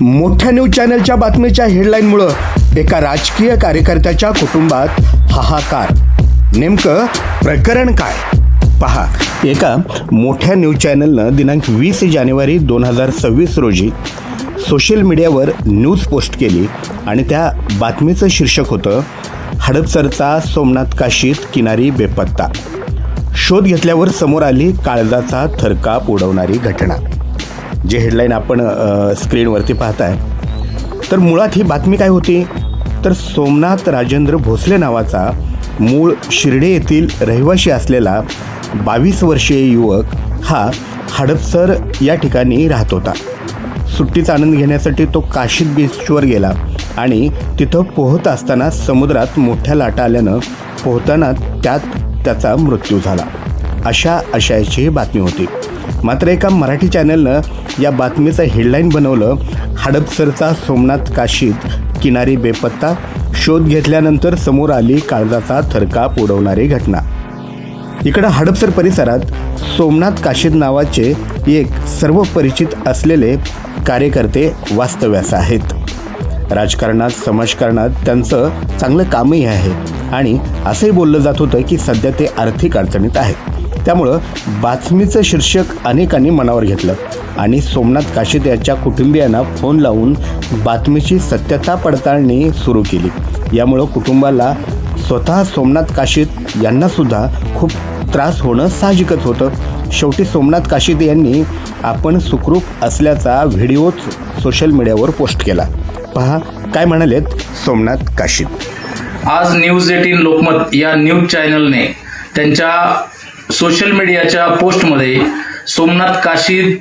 मोठ्या न्यूज चॅनलच्या बातमीच्या हेडलाईनमुळं एका राजकीय कार्यकर्त्याच्या कुटुंबात हाहाकार. नेमकं प्रकरण काय? पहा एका मोठ्या न्यूज चॅनलनं दिनांक वीस जानेवारी दोन हजार सव्वीस रोजी सोशल मीडियावर न्यूज पोस्ट केली आणि त्या बातमीचं शीर्षक होतं हडपसरचा सोमनाथ काशीत किनारी बेपत्ता. शोध घेतल्यावर समोर आली काळजाचा थरकाप उडवणारी घटना. जे हेडलाईन आपण स्क्रीनवरती पाहताय. तर मुळात ही बातमी काय होती? तर सोमनाथ राजेंद्र भोसले नावाचा मूळ शिर्डे येथील रहिवाशी असलेला बावीस वर्षीय युवक हा हडपसर या ठिकाणी राहत होता. सुट्टीचा आनंद घेण्यासाठी तो काशीद बीचवर गेला आणि तिथं पोहत असताना समुद्रात मोठ्या लाटा आल्यानं पोहताना त्यात त्याचा मृत्यू झाला. अशा आशयाची ही बातमी होती. मात्र एका मराठी चॅनलनं या बातमीचं हेडलाईन बनवलं. हडपसरचा सोमनाथ काशीद किनारी बेपत्ता शोध घेतल्यानंतर समोर आली काळजाचा थरकाप उडवणारी घटना. इकडं हडपसर परिसरात सोमनाथ काशीद नावाचे एक सर्व परिचित असलेले कार्यकर्ते वास्तव्यास आहेत. राजकारणात समाजकारणात त्यांचं चांगलं कामही आहे आणि असंही बोललं जात होतं की सध्या ते आर्थिक अडचणीत आहेत. त्यामुळं बातमीचं शीर्षक अनेकांनी मनावर घेतलं. आणि सोमनाथ काशीद याच्या कुटुंबियांना फोन लावून बातमीची सत्यता पडताळणी सुरू केली. यामुळं कुटुंबाला स्वतः सोमनाथ काशीद यांनासुद्धा खूप त्रास होणं साहजिकच होतं. शेवटी सोमनाथ काशीद यांनी आपण सुखरूप असल्याचा व्हिडिओच सोशल मीडियावर पोस्ट केला. पहा काय म्हणालेत सोमनाथ काशीद. आज न्यूज एटीन लोकमत या न्यूज चॅनलने त्यांच्या सोशल मीडियाच्या पोस्टमध्ये सोमनाथ काशीद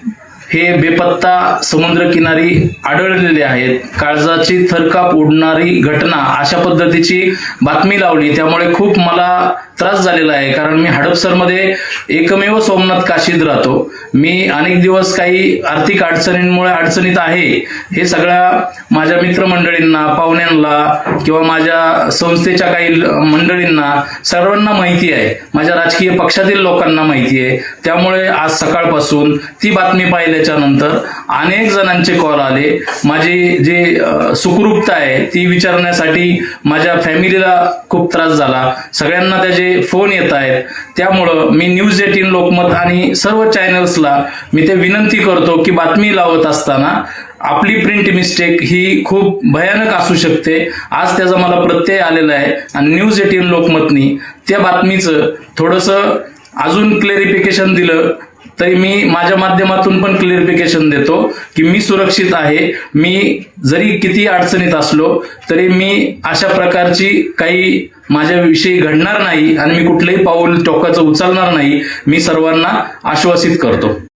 हे बेपत्ता समुद्रकिनारी आढळलेले आहेत. काळजाची थरकाप उडणारी घटना अशा पद्धतीची बातमी लावली. त्यामुळे खूप मला त्रास झालेला आहे. कारण मी हडपसरमध्ये एकमेव सोमनाथ काशीद राहतो. मी अनेक दिवस काही आर्थिक अडचणींमुळे अडचणीत आहे. हे सगळ्या माझ्या मित्रमंडळींना पाहुण्यांना किंवा माझ्या संस्थेच्या काही मंडळींना सर्वांना माहिती आहे. माझ्या राजकीय पक्षातील लोकांना माहिती आहे. त्यामुळे आज सकाळपासून ती बातमी त्याच्यानंतर नंतर अनेक जणांचे कॉल आले. माझी जे सुखरूपता आहे ती विचारण्यासाठी माझ्या फॅमिलीला खूप त्रास झाला. सगळ्यांना त्याचे फोन येत आहेत. त्यामुळं मी न्यूज एटीन लोकमत आणि सर्व चॅनल्सला मी ते विनंती करतो की बातमी लावत असताना आपली प्रिंट मिस्टेक ही खूप भयानक असू शकते. आज त्याचा मला प्रत्यय आलेला आहे आणि न्यूज एटीन लोकमतनी त्या बातमीचं थोडंसं अजून क्लेरिफिकेशन दिलं. तरी मी माझ्या माध्यमातून पण क्लिअरिफिकेशन देतो की मी सुरक्षित आहे. मी जरी किती अडचणीत असलो तरी मी अशा प्रकारची काही माझ्याविषयी घडणार नाही आणि मी कुठलंही पाऊल टोकाचं उचलणार नाही मी सर्वांना आश्वासित करतो.